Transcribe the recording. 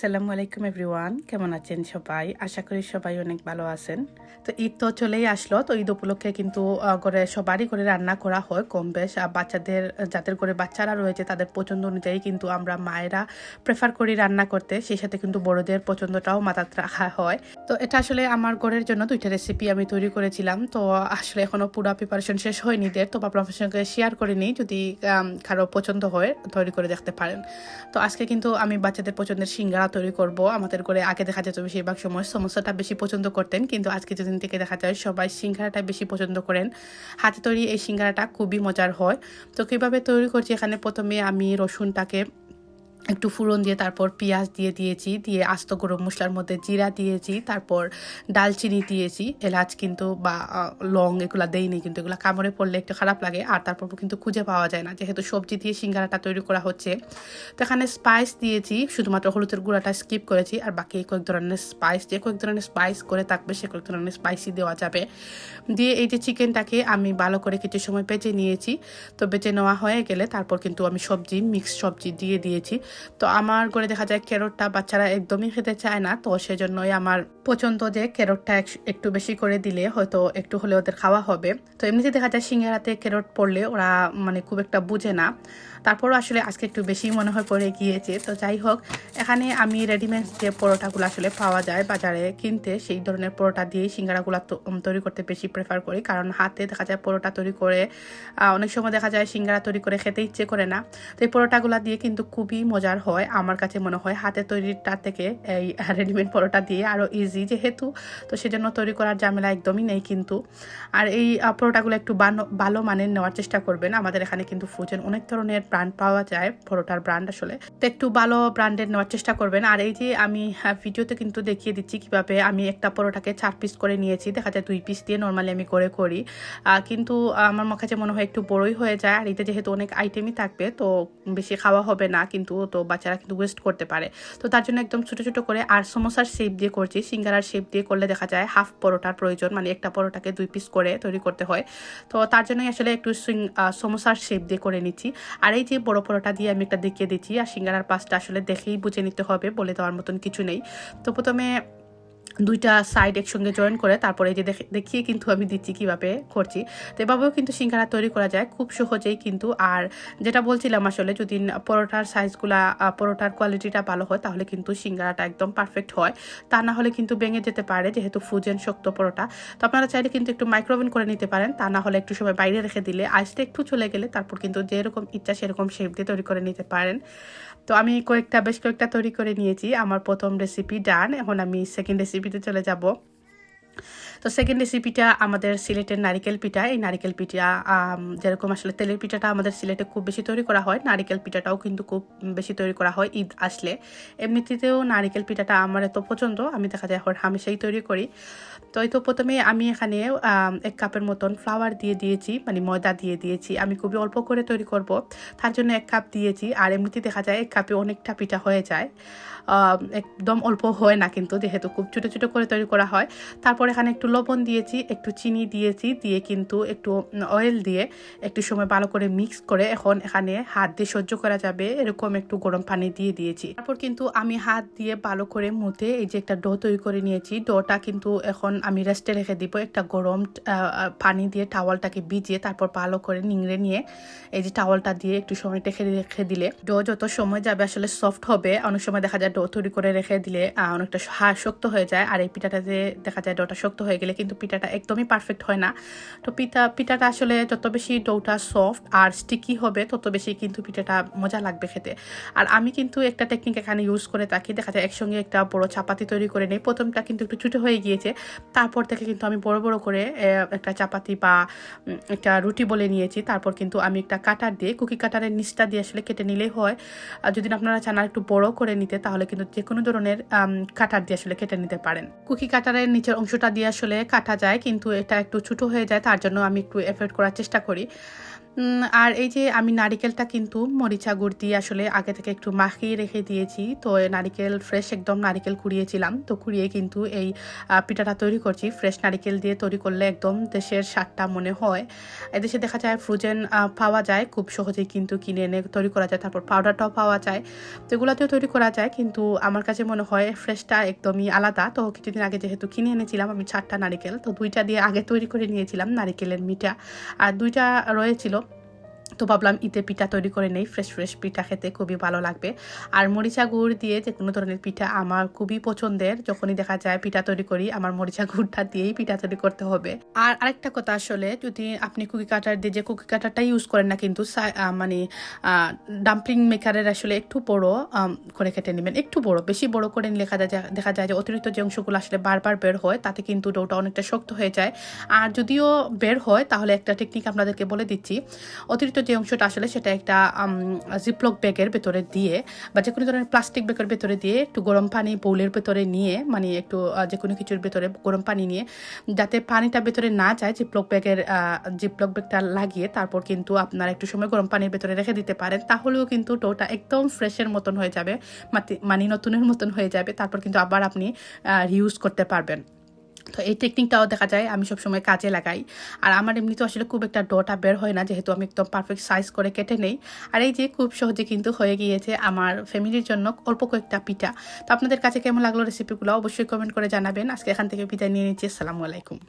সালামু আলাইকুম এভরিওয়ান, কেমন আছেন সবাই? আশা করি সবাই অনেক ভালো আছেন। তো ঈদ তো চলেই আসলো, তো ঈদ উপলক্ষে কিন্তু করে সবারই করে রান্না করা হয় কম বেশ। বাচ্চাদের, যাদের করে বাচ্চারা রয়েছে, তাদের পছন্দ অনুযায়ী কিন্তু আমরা মায়েরা প্রেফার করি রান্না করতে। সেই সাথে কিন্তু বড়দের পছন্দটাও মাথাত রাখা হয়। তো এটা আসলে আমার ঘরের জন্য দুইটা রেসিপি আমি তৈরি করেছিলাম। তো আসলে এখনও পুরো প্রিপারেশন শেষ হয়নি দের, তো আপনার সঙ্গে শেয়ার করে নিই, যদি কারও পছন্দ হয়, তৈরি করে দেখতে পারেন। তো আজকে কিন্তু আমি বাচ্চাদের পছন্দের সিঙ্গারা তৈরি করব। আমাদের করে আগে দেখা যেত বেশিরভাগ সময় সমস্যাটা বেশি পছন্দ করতেন, কিন্তু আজকে যেদিন থেকে দেখা যায় সবাই সিঙ্গারাটা বেশি পছন্দ করেন। হাতে তৈরি এই সিঙ্গারাটা খুবই মজার হয়। তো কীভাবে তৈরি করছি? এখানে প্রথমে আমি রসুনটাকে একটু ফুরন দিয়ে তারপর পেঁয়াজ দিয়ে দিয়েছি, দিয়ে আস্ত গরম মশলার মধ্যে জিরা দিয়েছি, তারপর ডালচিনি দিয়েছি। এলাচ কিন্তু বা লং এগুলো দেইনি কিন্তু এগুলো কামড়ে পড়লে একটু খারাপ লাগে, আর তারপর কিন্তু খুঁজে পাওয়া যায় না, যেহেতু সবজি দিয়ে সিঙ্গারাটা তৈরি করা হচ্ছে। তো এখানে স্পাইস দিয়েছি, শুধুমাত্র হলুদের গুঁড়াটা স্কিপ করেছি, আর বাকি কয়েক ধরনের স্পাইস যে কয়েক ধরনের স্পাইস করে থাকবে সে কয়েক ধরনের স্পাইসি দেওয়া যাবে। দিয়ে এই যে চিকেনটাকে আমি ভালো করে কিছু সময় বেজে নিয়েছি, তো বেজে নেওয়া হয়ে গেলে তারপর কিন্তু আমি সবজি মিক্স সবজি দিয়ে দিয়েছি। তো আমার করে দেখা যায় ক্যারটটা বাচ্চারা একদমই খেতে চায় না, তো সেজন্যই আমার পছন্দ যে ক্যারটটা একটু বেশি করে দিলে হয়তো একটু হলে ওদের খাওয়া হবে। তো এমনিতে দেখা যায় সিঙ্গারাতে ক্যারট পড়লে ওরা মানে খুব একটা বুঝে না। তারপরও আসলে আজকে একটু বেশি মনে হয় পড়ে গিয়েছে। তো যাই হোক, এখানে আমি রেডিমেড যে পরোটাগুলো আসলে পাওয়া যায় বাজারে কিনতে, সেই ধরনের পরোটা দিয়েই সিঙ্গারাগুলো তৈরি করতে বেশি প্রেফার করি। কারণ হাতে দেখা যায় পরোটা তৈরি করে অনেক সময় দেখা যায় সিঙ্গারা তৈরি করে খেতে ইচ্ছে করে না। তো এই পরোটাগুলো দিয়ে কিন্তু খুবই মজার হয়। আমার কাছে মনে হয় হাতে তৈরিটা থেকে এই রেডিমেড পরোটা দিয়ে আরও ইজি যেহেতু। তো সেজন্য তৈরি করার ঝামেলা একদমই নেই কিন্তু। আর এই পরোটাগুলো একটু ভালো মানের নেওয়ার চেষ্টা করবেন। আমাদের এখানে কিন্তু ফ্রোজেন অনেক ধরনের ব্র্যান্ড পাওয়া যায়, পরোটার ব্র্যান্ড আসলে। তো একটু ভালো ব্র্যান্ডের নেওয়ার চেষ্টা করবেন। আর এই যে আমি ভিডিওতে কিন্তু দেখিয়ে দিচ্ছি কীভাবে আমি একটা পরোটাকে চার পিস করে নিয়েছি। দেখা যায় দুই পিস দিয়ে নর্মালি আমি করে করি। কিন্তু আমার কাছে মনে হয় একটু বড়ই হয়ে যায়। আর এতে যেহেতু অনেক আইটেমই থাকবে, তো বেশি খাওয়া হবে না। কিন্তু তো বাচ্চারা কিন্তু ওয়েস্ট করতে পারে। তো তার জন্য একদম ছোটো ছোটো করে আর সমোসার শেপ দিয়ে করছি। সিঙ্গারার শেপ দিয়ে করলে দেখা যায় হাফ পরোটার প্রয়োজন মানে একটা পরোটাকে দুই পিস করে তৈরি করতে হয়। তো তার জন্যই আসলে একটু সমোসার শেপ দিয়ে করে নিচ্ছি। আর এই যে বড় পরোটা দিয়ে আমি একটা দেখিয়ে দিচ্ছি, আর সিঙ্গারার পাশটা আসলে দেখেই বুঝে নিতে হবে বলে দেওয়ার মতন কিছু নেই। তো প্রথমে দুইটা সাইড একসঙ্গে জয়েন করে তারপরে এই যে দেখে- দেখিয়ে কিন্তু আমি দিচ্ছি কীভাবে করছি। তো এভাবেও কিন্তু সিঙ্গারা তৈরি করা যায়, খুব সহজেই কিন্তু। আর যেটা বলছিলাম আসলে যদি পরোটার সাইজগুলা পরোটার কোয়ালিটিটা ভালো হয়, তাহলে কিন্তু সিঙ্গারাটা একদম পারফেক্ট হয়। তা না হলে কিন্তু ভেঙে যেতে পারে, যেহেতু ফুজেন শক্ত পরোটা। তো আপনারা চাইলে কিন্তু একটু মাইক্রোওভেন করে নিতে পারেন, তা না হলে একটু সময় বাইরে রেখে দিলে আইসটা একটু চলে গেলে তারপর কিন্তু যেরকম ইচ্ছা সেরকম শেপ দিয়ে তৈরি করে নিতে পারেন। তো আমি কয়েকটা, বেশ কয়েকটা তৈরি করে নিয়েছি। আমার প্রথম রেসিপি ডান এখন আমি সেকেন্ড রেসিপিতে চলে যাব। তো সেকেন্ড রেসিপিটা আমাদের সিলেটের নারিকেল পিঠা। এই নারিকেল পিঠা যেরকম আসলে তেলের পিঠাটা আমাদের সিলেটে খুব বেশি তৈরি করা হয়, নারিকেল পিঠাটাও কিন্তু খুব বেশি তৈরি করা হয় ঈদ আসলে। এমনিতেও নারিকেল পিঠাটা আমার এত পছন্দ, আমি দেখা যায় এখন হামেশাই তৈরি করি। তো এই তো প্রথমে আমি এখানে এক কাপের মতন ফ্লাওয়ার দিয়ে দিয়েছি মানে ময়দা দিয়ে দিয়েছি। আমি খুবই অল্প করে তৈরি করব, তার জন্য এক কাপ দিয়েছি। আর এমনিতে দেখা যায় এক কাপে অনেকটা পিঠা হয়ে যায়। একদম অল্প হয় না কিন্তু যেহেতু খুব ছোটো ছোটো করে তৈরি করা হয়। তারপর এখানে একটু লবণ দিয়েছি, একটু চিনি দিয়েছি, দিয়ে কিন্তু একটু অয়েল দিয়ে একটু সময় ভালো করে মিক্স করে এখন এখানে হাত দিয়ে সহ্য করা যাবে। এরকম একটু গরম পানি দিয়ে দিয়েছি। তারপর কিন্তু আমি হাত দিয়ে ভালো করে মুতে এই যে একটা ডো তৈরি করে নিয়েছি। ডোটা কিন্তু এখন আমি রেস্টে রেখে দিব। একটা গরম পানি দিয়ে টাওয়ালটাকে ভিজিয়ে তারপর ভালো করে নিংড়ে নিয়ে এই যে টাওয়ালটা দিয়ে একটু সময় রেখে রেখে দিলে। ডো যত সময় যাবে আসলে সফট হবে। অনেক সময় দেখা যায় ডো তৈরি করে রেখে দিলে অনেকটা শক্ত হয়ে যায়। আর এই পিঠাটা যে দেখা যায় ডোটা শক্ত হয়ে গেলে কিন্তু পিঠাটা একদমই পারফেক্ট হয় না। তো পিঠা, পিঠাটা আসলে যত বেশি ডোটা সফট আর স্টিকি হবে, তত বেশি কিন্তু পিঠাটা মজা লাগবে খেতে। আর আমি কিন্তু একটা টেকনিক এখানে ইউজ করে থাকি। দেখা যায় একসঙ্গে একটা বড় চাপাতি তৈরি করে নিই। প্রথমটা কিন্তু একটু ছোটো হয়ে গিয়েছে। তারপর থেকে কিন্তু আমি বড় বড় করে একটা চাপাতি বা একটা রুটি বলে নিয়েছি। তারপর কিন্তু আমি একটা কাটার দিয়ে কুকি কাটারের নিচটা দিয়ে আসলে কেটে নিলেই হয়। আর যদি আপনারা চান আর একটু বড় করে নিতে, তাহলে কিন্তু যে কোনো ধরনের কাটার দিয়ে আসলে কেটে নিতে পারেন। কুকি কাটারের নিচের অংশটা দিয়ে আসলে কাটা যায়, কিন্তু এটা একটু ছোটো হয়ে যায়, তার জন্য আমি একটু এফোর্ড করার চেষ্টা করি। আর এই যে আমি নারিকেলটা কিন্তু মরিচা গুড় দিয়ে আসলে আগে থেকে একটু মাখিয়ে রেখে দিয়েছি, তো নারিকেল ফ্রেশ একদম নারিকেল কুড়িয়েছিলাম, তো কুড়িয়ে কিন্তু এই পিঠাটা তৈরি করছি। ফ্রেশ নারিকেল দিয়ে তৈরি করলে একদম দেশের স্বাদটা মনে হয়। এদেশে দেখা যায় ফ্রোজেন পাওয়া যায়, খুব সহজেই কিন্তু কিনে এনে তৈরি করা যায়, তারপর পাউডারটাও পাওয়া যায়। তো এগুলোতেও তৈরি করা যায়, কিন্তু আমার কাছে মনে হয় ফ্রেশটা একদমই আলাদা। তো কিছুদিন আগে যেহেতু কিনে এনেছিলাম আমি চারটা নারিকেল, তো দুইটা দিয়ে আগে তৈরি করে নিয়েছিলাম নারিকেলের মিঠা। আর দুইটা রয়েছিল তো ভাবলাম ঈদে পিঠা তৈরি করে নেই ফ্রেশ ফ্রেশ পিঠা খেতে খুবই ভালো লাগবে। আর মরিচা গুড় দিয়ে যে কোনো ধরনের পিঠা আমার খুবই পছন্দের, যখনই দেখা যায় পিঠা তৈরি করি, আমার মরিচা গুড়টা দিয়েই পিঠা তৈরি করতে হবে। আর আরেকটা কথা আসলে, যদি আপনি কুকি কাটার দিয়ে যে কুকি কাটারটা ইউজ করেন না কিন্তু মানে ডাম্পলিং মেকারের আসলে একটু বড় করে কেটে নেবেন। একটু বড়, বেশি বড় করে নিলে দেখা যায় দেখা যায় যে অতিরিক্ত যে অংশগুলো আসলে বারবার বের হয়, তাতে কিন্তু ডোটা অনেকটা শক্ত হয়ে যায়। আর যদিও বের হয়, তাহলে একটা টেকনিক আপনাদেরকে বলে দিচ্ছি। অতিরিক্ত যে অংশটা আসলে সেটা একটা জিপলক ব্যাগের ভেতরে দিয়ে বা যে কোনো ধরনের প্লাস্টিক ব্যাগের ভেতরে দিয়ে একটু গরম পানি বৌলের ভেতরে নিয়ে মানে একটু যে কোনো কিছুর ভেতরে গরম পানি নিয়ে, যাতে পানিটা ভেতরে না যায় জিপলক ব্যাগের জিপলক ব্যাগটা লাগিয়ে তারপর কিন্তু আপনার একটু সময় গরম পানির ভেতরে রেখে দিতে পারেন। তাহলেও কিন্তু ডোটা একদম ফ্রেশের মতন হয়ে যাবে মানে নতুনের মতন হয়ে যাবে, তারপর কিন্তু আবার আপনি রিউজ করতে পারবেন। তো এই টেকনিকটাও দেখা যায়, আমি সবসময় কাজে লাগাই। আর আমার এমনি তো আসলে খুব একটা ডটা বের হয় না, যেহেতু আমি একদম পারফেক্ট সাইজ করে কেটে নেই। আর এই যে খুব সহজে কিন্তু হয়ে গিয়েছে আমার ফ্যামিলির জন্য অল্প কয়েকটা পিঠা। তো আপনাদের কাছে কেমন লাগল রেসিপিগুলো অবশ্যই কমেন্ট করে জানাবেন। আজকে এখান থেকে বিদায় নিয়ে নিচ্ছি। আসসালামু আলাইকুম।